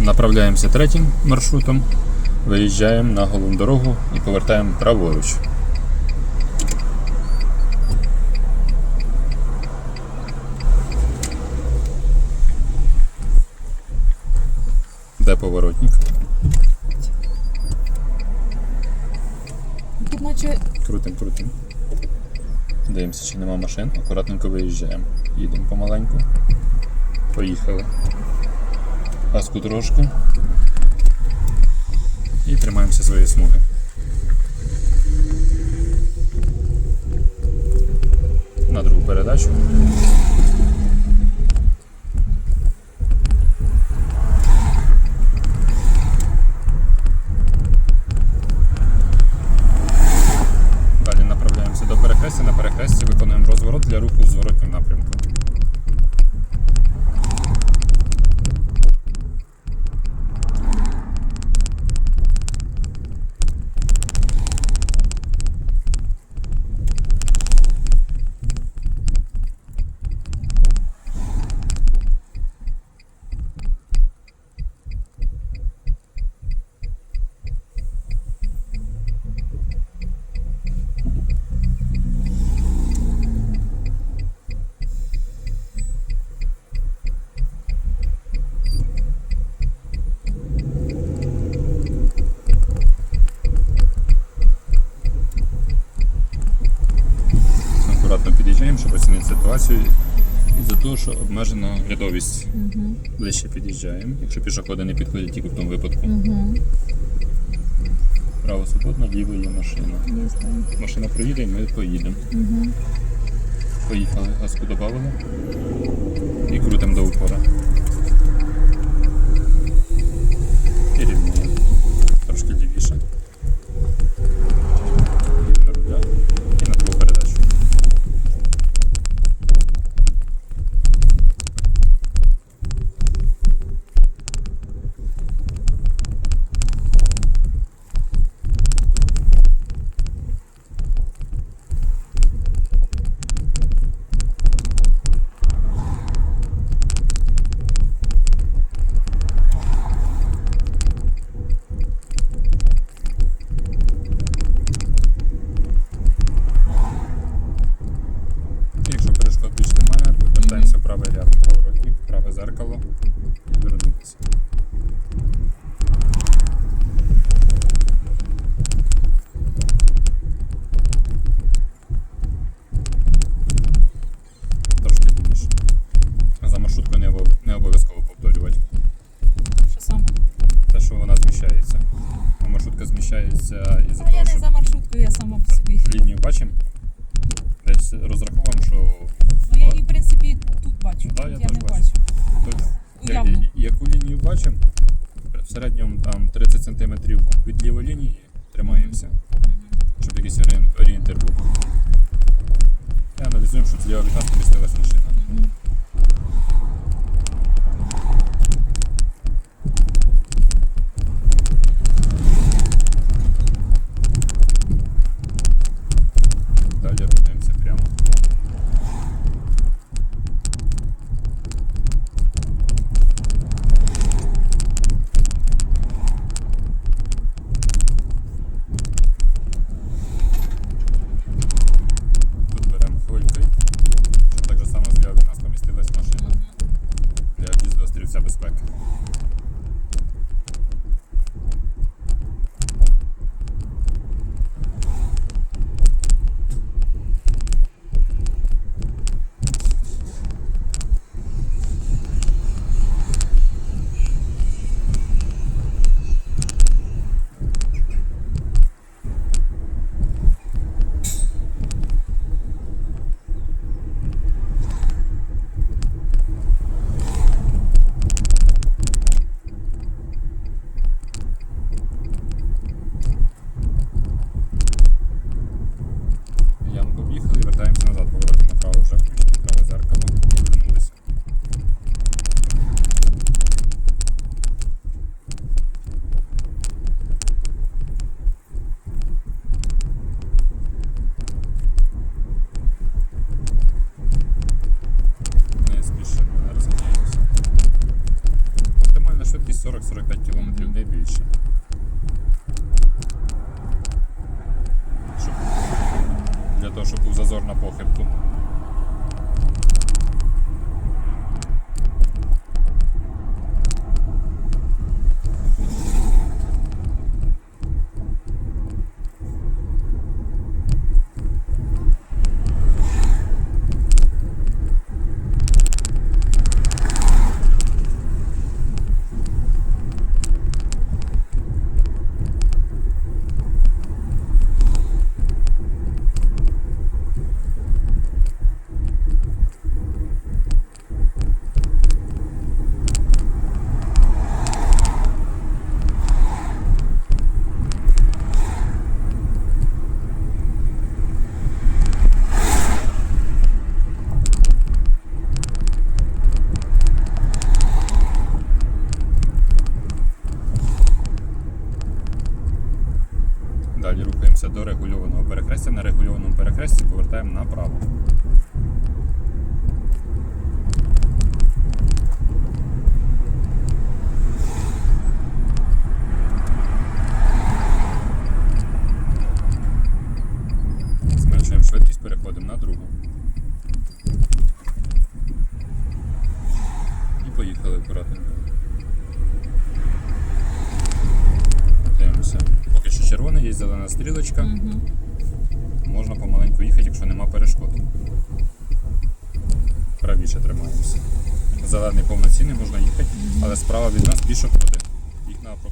Направляємося третім маршрутом, виїжджаємо на головну дорогу і повертаємо праворуч. Де поворотник? Тут наче Крутим, крутим. Дивимося, чи нема машин. Акуратненько виїжджаємо. Їдемо помаленьку. Поїхали. Газку трошки. І тримаємося своєї смуги. На другу передачу. Далі направляємося до перехрестя. На перехресті виконуємо розворот для руху в зворотньому напрямку. Акуратно під'їжджаємо, щоб оцінити ситуацію. І за того, що обмежена глядовість. Ближче під'їжджаємо. Якщо пішоходи не підходять, тільки в тому випадку. угу. Право свободно, ліво є машина. Ясно. Машина проїде і ми поїдемо. Угу. Поїхали, газку додали і крутимо до упора. І рівняємо. Трошки лівіше. І на руля, і на другу передачу. І Якщо перешкод більш немає, повертаємося в правий ряд поворотник, праве зеркало і вернутися. Трошки лівіше. За маршруткою не обов- не обов'язково повторювати. Що саме? Те, що вона зміщається. А маршрутка зміщається із-за А того, я не що за маршруткою, я сама по собі. Лінію бачимо. Десь розраховуємо, що Ну я її, в принципі, тут бачу. Да, я я теж не бачу. Тобто, я- яку лінію бачимо, в середньому там 30 см від лівої лінії тримаємося, щоб якийсь орієн- орієнтир був. І аналізуємо, що зліва ліва вікна помістилася машина.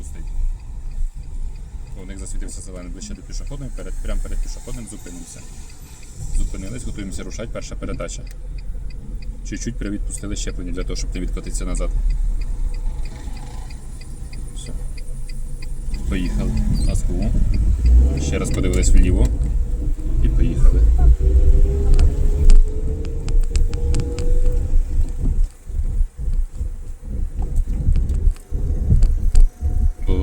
Пропустити. У них засвітився зелений ближче до пішоходної, перед, прямо перед пішоходним зупинився. Зупинились, готуємося рушати, перша передача. Чуть-чуть привідпустили щеплення для того, щоб не відкотитися назад. Все. Поїхали. Газку. Ще раз подивились вліво. І поїхали. Бо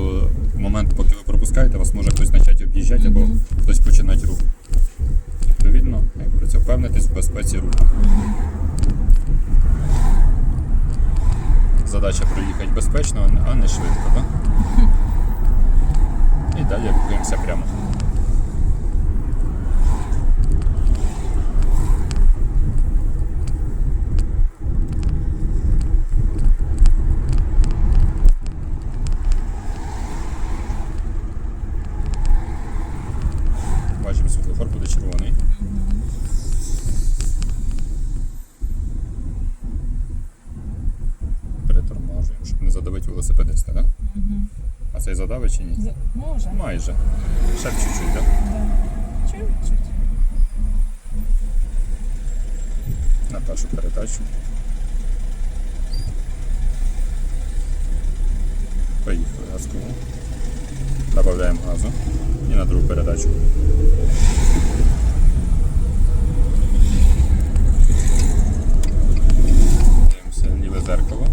в момент, поки ви пропускаєте, вас може хтось почати об'їжджати або хтось починати рух. Відповідно, як говориться, впевнитись в безпеці руху. Задача проїхати безпечно, а не швидко, так? І далі рухаємося прямо. Бачимо, світлофор буде червоний. Перетормажуємо, щоб не задавити велосипедиста, так? Угу. Цей чи ні? Може. Майже. Ще б чуть-чуть, так? Да. Чуть-чуть. На першу передачу. Поїхали газку. Добавляємо газу і на другу передачу. Дивимося ліве зеркало,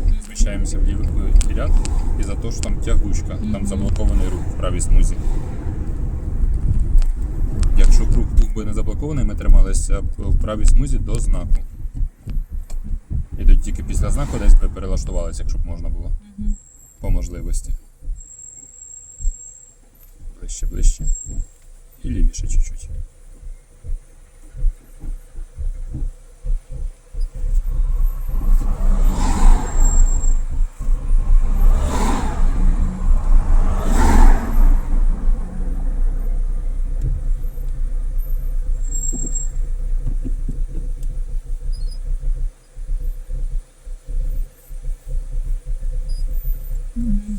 зміщаємося в лівий ряд і за те, що там тягучка, там заблокований рух в правій смузі. Якщо круг був би не заблокований, ми трималися в правій смузі до знаку. І тоді тільки після знаку десь би перелаштувалися, якщо б можна було. По можливості. Ближче, ближче. І лівіше чуть-чуть.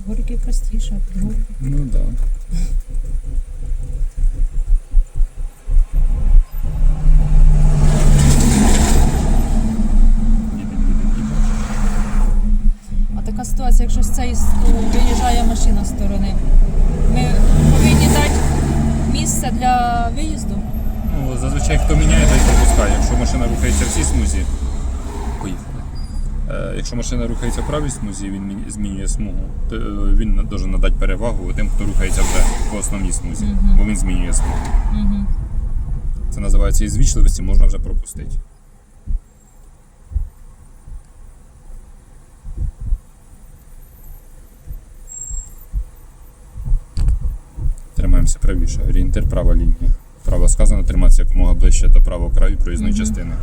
Горки простіше, горки. Ну так. Да. А така ситуація, якщо з цієї виїжджає машина з сторони, ми повинні дати місце для виїзду. Ну, зазвичай хто міняє, той пропускає. Якщо машина рухається в цій смузі, Е, якщо машина рухається в правій смузі, він змінює смугу, то е, він може надати перевагу тим, хто рухається вже по основній смузі, бо він змінює смугу. Це називається ізвічливості, можна вже пропустити. Тримаємося правіше. Орієнтир права лінія. Право сказано триматися якомога ближче до правого краю проїзної частини.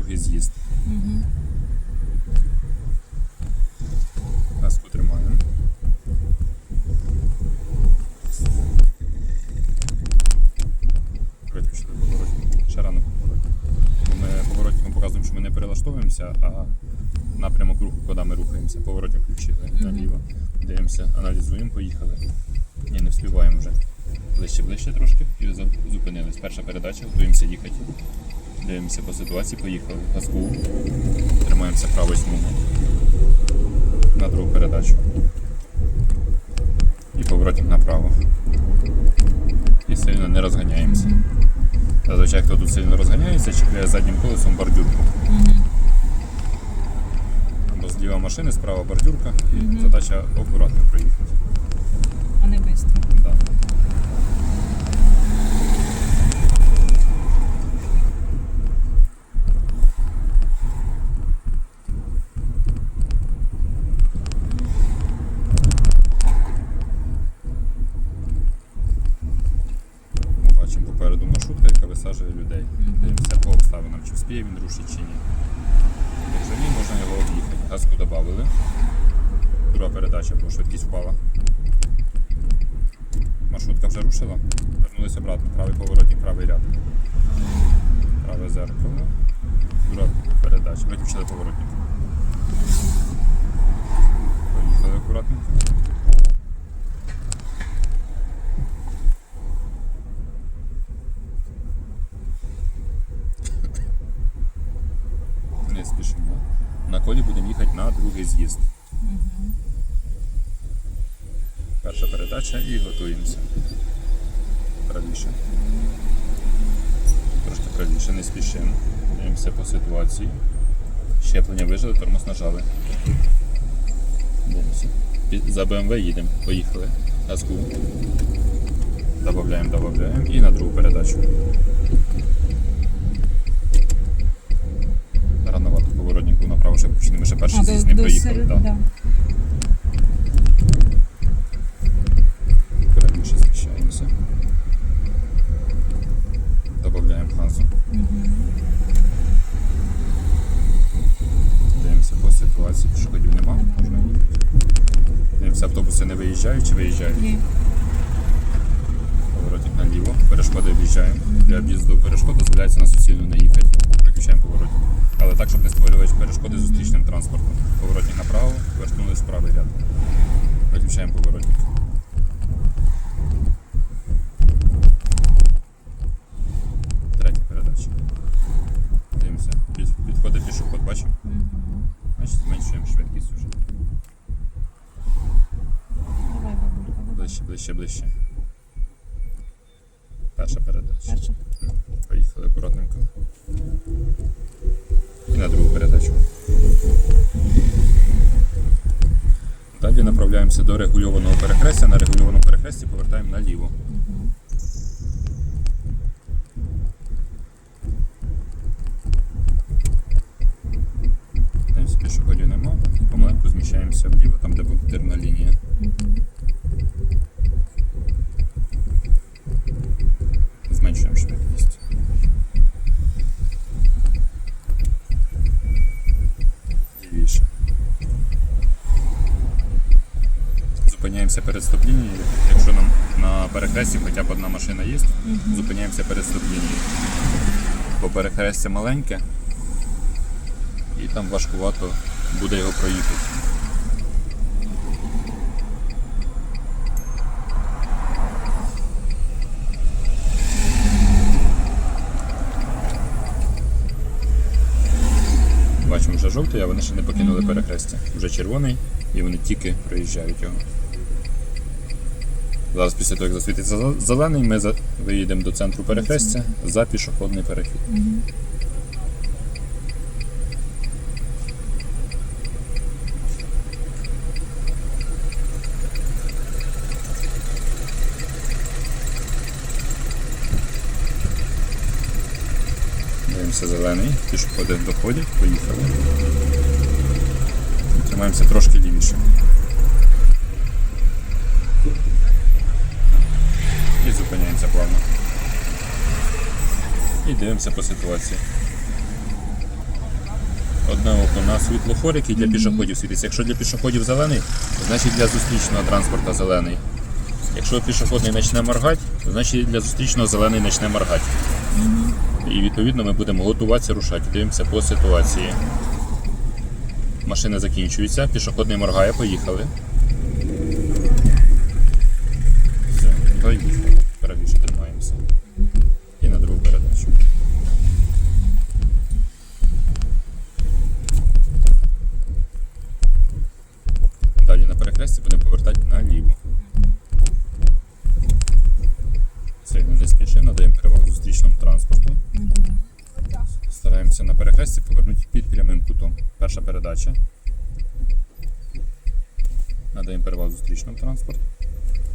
Другий з'їзд. Газку тримаємо. Виключили поворотник. Ще рано поворотник. Бо ми поворотником показуємо, що ми не перелаштовуємося, а напрямок руху, куди ми рухаємося. Поворотник включили наліво. Дивимося, аналізуємо, поїхали. Ні, не вспіваємо вже. Ближче, ближче трошки і зупинились. Перша передача, готуємося їхати. Дивимося по ситуації, поїхали. Газку. Тримаємося правої смуги. На другу передачу. І поворотник направо. І сильно не розганяємося. Зазвичай, хто тут сильно розганяється, чіпляє заднім колесом бордюрку. Бо зліва машини, справа бордюрка, і задача акуратно проїхати. А не швидко. Да. Ми Бачимо попереду маршрутка, яка висаджує людей. Дивимося по обставинам, чи вспіє він рушити чи ні. Якщо ні, можна його об'їхати. Газку додали. Друга передача, бо швидкість впала. Маршрутка вже рушила. Вернулися обратно. Правий поворотник, правий ряд. Праве зеркало. Друга передача. Виключили поворотник. Поїхали акуратненько. Не спішимо. На колі будемо їхати на другий з'їзд. Перша передача і готуємося. Правіше. Трошки правіше, не спішимо. Дивимося по ситуації. Щеплення вижили, тормоз нажали. Дивимося. За БМВ їдемо. Поїхали. Газку. Добавляємо, добавляємо. І на другу передачу. Ще включений. Ми ще перший з'їзд не приїхали. серед- да. Правіше зміщаємося. Додаємо газу. Дивимося по ситуації, пішоходів нема, можна їхати. Дивимося, автобуси не виїжджають чи виїжджають. Ні. Поворотник наліво, перешкоди об'їжджаємо. Для об'їзду перешкод дозволяється на суцільну не їхати. Виключаємо поворотник. Так, щоб не створювати перешкоди зустрічним транспортом. Поворотник направо, вернулись в правий ряд. Виключаємо поворотник. Третя передача. Дивимося. Під, підходить пішоход, бачимо? Значить, зменшуємо швидкість вже. Давай, бабулька, давай. Ближче, Ближче, ближче. Перша передача. Перша. Поїхали акуратненько. І на другу передачу. Далі направляємося до регульованого перехрестя. На регульованому перехресті повертаємо наліво. Там пішоходів нема. І помаленьку зміщаємося вліво, там де пунктирна лінія. Зменшуємо швидкість. Лівіше. Зупиняємося перед стоп-лінією. Якщо нам на перехресті хоча б одна машина є, зупиняємося перед стоп-лінією. Бо перехрестя маленьке і там важкувато буде його проїхати. Бачимо вже жовтий, а вони ще не покинули перехрестя. Вже червоний і вони тільки проїжджають його. Зараз після того, як засвітиться зелений, ми за- виїдемо до центру перехрестя за пішохідний перехід. Дивимося зелений, пішоходи доходять, поїхали. Тримаємося трошки лівіше. І зупиняємося плавно. І дивимося по ситуації. Одне око на світлофор, який для пішоходів світиться. Якщо для пішоходів зелений, значить для зустрічного транспорту зелений. Якщо пішохідний почне моргати, то значить для зустрічного зелений почне моргати. І відповідно ми будемо готуватися рушати. Дивимося по ситуації. Машина закінчується, пішохідний моргає, поїхали. Надаємо перевагу зустрічному транспорту.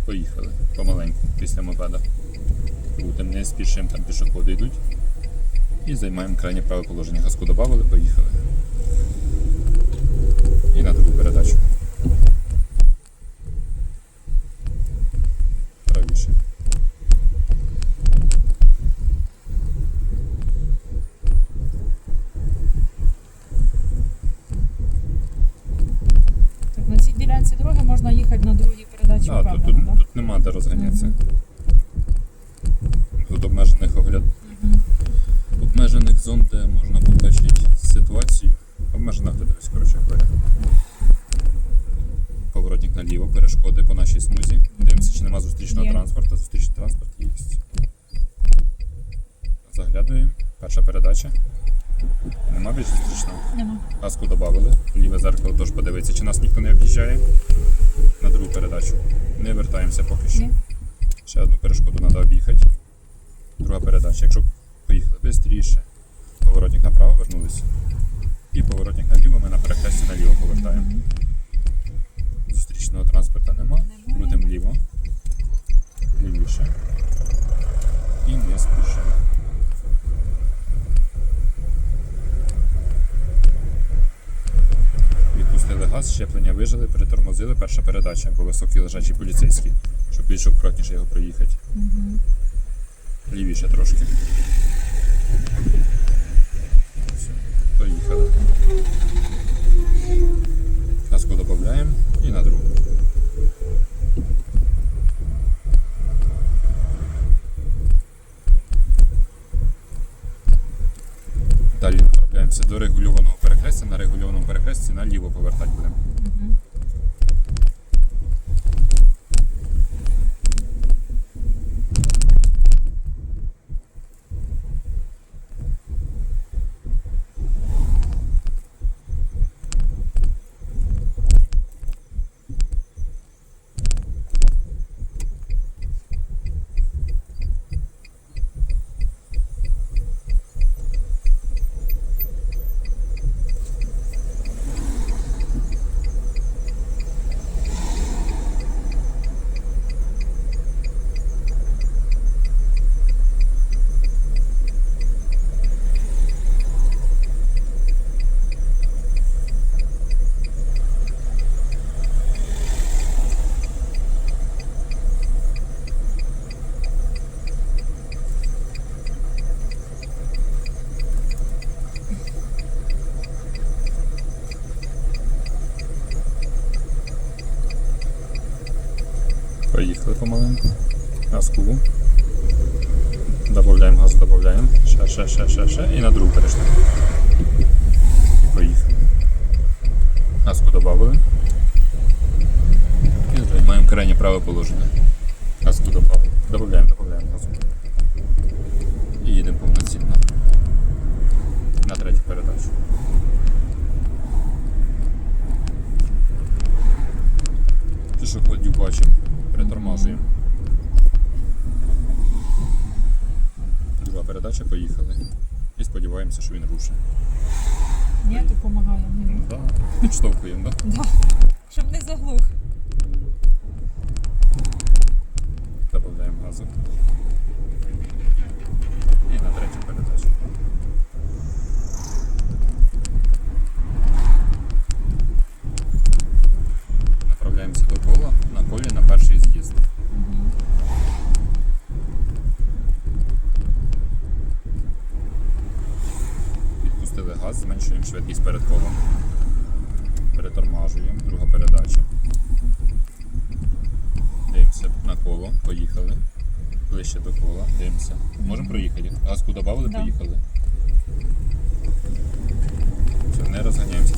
Поїхали помаленьку після мопеда. Будемо не спішимо, там пішоходи йдуть. І займаємо крайнє праве положення. Газку додали, поїхали. І на другу передачу. Правіше. Так, на цій ділянці дороги можна їхати на другій передачі А, тут, впевнено, тут, тут обмежених огляд. Обмежених зон, де можна побачити ситуацію. Обмежена оглядовість, коротше говоря. Поворотник наліво, перешкоди по нашій смузі. Дивимося, чи нема зустрічного транспорту. Зустрічний транспорт є. Заглядуємо. Перша передача. Нема більш зустрічного. Нема. Газку додали. Ліве зеркало теж подивиться, чи нас ніхто не об'їжджає. На другу передачу. Не вертаємося поки що. Ні. Ще одну перешкоду треба об'їхати. Друга передача. Якщо поїхали швидше, поворотник направо вернулися. І поворотник наліво, ми на перехресті наліво повертаємо. Зустрічного транспорту нема. Крутимо вліво. Лівіше. І не спішимо. Відпустили газ, щеплення вижили, перетормозили, перша передача, бо високий лежачий поліцейський, щоб більш акуратніше його проїхати. Лівіше трошки. Все, поїхали. Газку додаємо і на другу. Далі направляємося до регульованого перехрестя. На регульованому перехресті наліво повертати будемо. Поїхали помаленьку. Газку. Добавляємо газ, додаємо. Ще, ще, ще, ще, ще. І на другу перейшли. І поїхали. Газку додали. І займаємо крайнє праве положення. Газку додали. Додаємо, додаємо газку. І їдемо повноцінно. На третю передачу. Пішоходів бачимо, притормажуємо. Друга передача, поїхали. І сподіваємося, що він рушить. Ні, допомагаю. Да. Підштовхуємо, так? Да? Да. Щоб не заглух. Добавляємо газу. І на третю передачу. Направляємося до кола на колі на перший з'їзд. Газ, зменшуємо швидкість перед колом. Перетормажуємо, друга передача. Дивимося на коло, поїхали. Ближче до кола, дивимося. Можемо проїхати. Газку додали, Да. поїхали. Все, не розганяємося.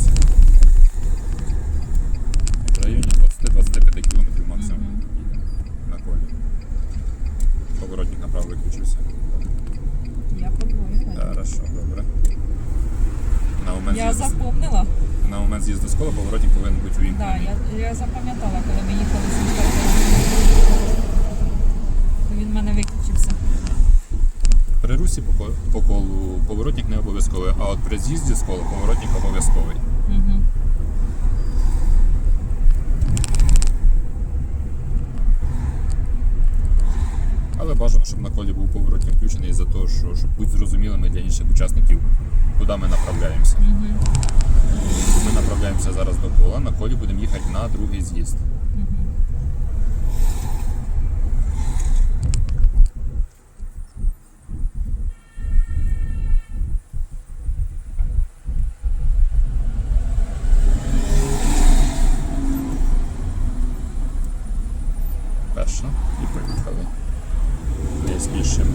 В районі 20-25 км максимум їдемо на колі. Поворотник направо виключився. Я подвоїла. Хорошо, добре. На момент, Я з'їзду, запомнила. на момент з'їзду з кола поворотник повинен бути Да, вімкнений. я, я запам'ятала, коли ми їхали з інспектором. Він в мене виключився. При русі по, ко- по колу поворотник не обов'язковий, а от при з'їзді з кола поворотник обов'язковий. Угу. Але бажано, щоб на колі був поворотник включений за того, що щоб бути зрозумілими для інших учасників, куди ми направляємося. Ми направляємося зараз до кола, на колі будемо їхати на другий з'їзд. Перша і поїхали. Не спішимо.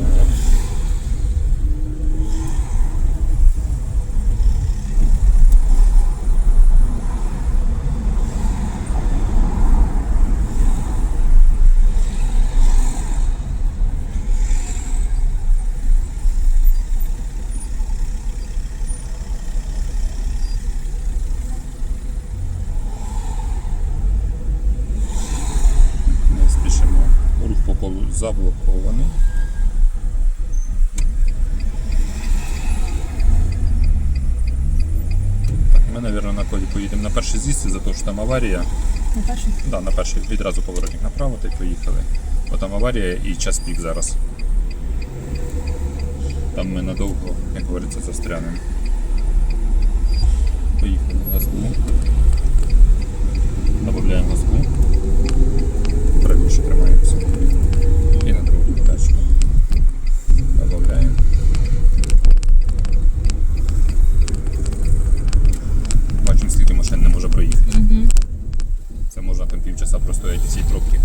Не спішимо. Рух по колу заблокований. Так, ми, мабуть, на колі поїдемо на перший з'їзд, за те, що там аварія. На перший? Да, на перший відразу поворотник направо, та й поїхали. Бо там аварія і час пік зараз. Там ми надовго, як говориться, застрянемо. Поїхали на газку. Добавляємо газку. Правіше тримаємося. І на другу передачу. Добавляємо. Бачимо, скільки машин не може проїхати. Угу. Це можна там півчаса простояти всі тропки.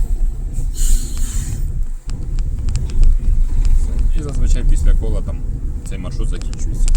І зазвичай після кола там цей маршрут закінчується.